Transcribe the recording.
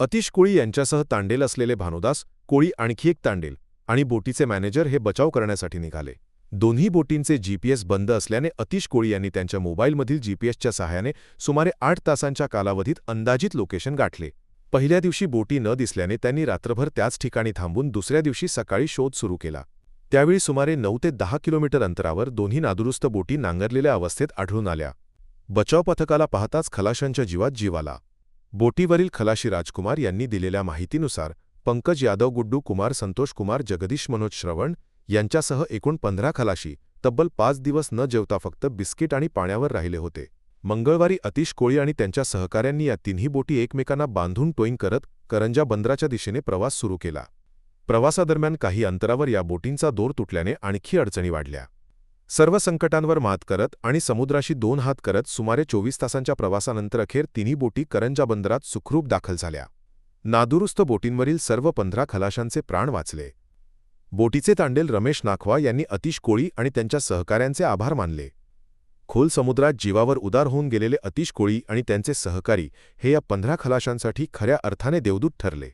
अतिश कोळी यांच्यासह तांडेल असलेले भानुदास कोळी आणखी एक तांडेल आणि बोटीचे मॅनेजर हे बचाव करण्यासाठी निघाले. दोन्ही बोटींचे जीपीएस बंद असल्याने अतिश कोळी यांनी त्यांच्या मोबाईलमधील जीपीएसच्या सहाय्याने सुमारे आठ तासांच्या कालावधीत अंदाजित लोकेशन गाठले. पहिल्या दिवशी बोटी न दिसल्याने त्यांनी रात्रभर त्याच ठिकाणी थांबून दुसऱ्या दिवशी सकाळी शोध सुरू केला. त्यावेळी सुमारे नऊ ते दहा किलोमीटर अंतरावर दोन्ही नादुरुस्त बोटी नांगरलेल्या अवस्थेत आढळून आल्या. बचाव पथकाला पाहताच खलाशांच्या जीवात जीव आला. बोटीवरील खलाशी राजकुमार यांनी दिलेल्या माहितीनुसार पंकज यादव गुड्डू कुमार संतोष कुमार जगदीश मनोज श्रवण यांच्यासह एकूण पंधरा खलाशी तब्बल पाच दिवस न जेवता फक्त बिस्किट आणि पाण्यावर राहिले होते. मंगळवारी अतिश कोळी आणि त्यांच्या सहकाऱ्यांनी या तिन्ही बोटी एकमेकांना बांधून टोईंग करत करंजा बंदराच्या दिशेने प्रवास सुरू केला. प्रवासादरम्यान काही अंतरावर या बोटींचा दोर तुटल्याने आणखी अडचणी वाढल्या. सर्व संकटांवर मात करत आणि समुद्राशी दोन हात करत सुमारे चोवीस तासांच्या प्रवासानंतर अखेर तिन्ही बोटी करंजा बंदरात सुखरूप दाखल झाल्या. नादुरुस्त बोटींवरील सर्व पंधरा खलाशांचे प्राण वाचले. बोटीचे तांडेल रमेश नाखवा यांनी अतिश कोळी आणि त्यांच्या सहकाऱ्यांचे आभार मानले. खोल समुद्रात जीवावर उदार होऊन गेलेले अतिश कोळी आणि त्यांचे सहकारी हे या पंधरा खलाशांसाठी खऱ्या अर्थाने देवदूत ठरले.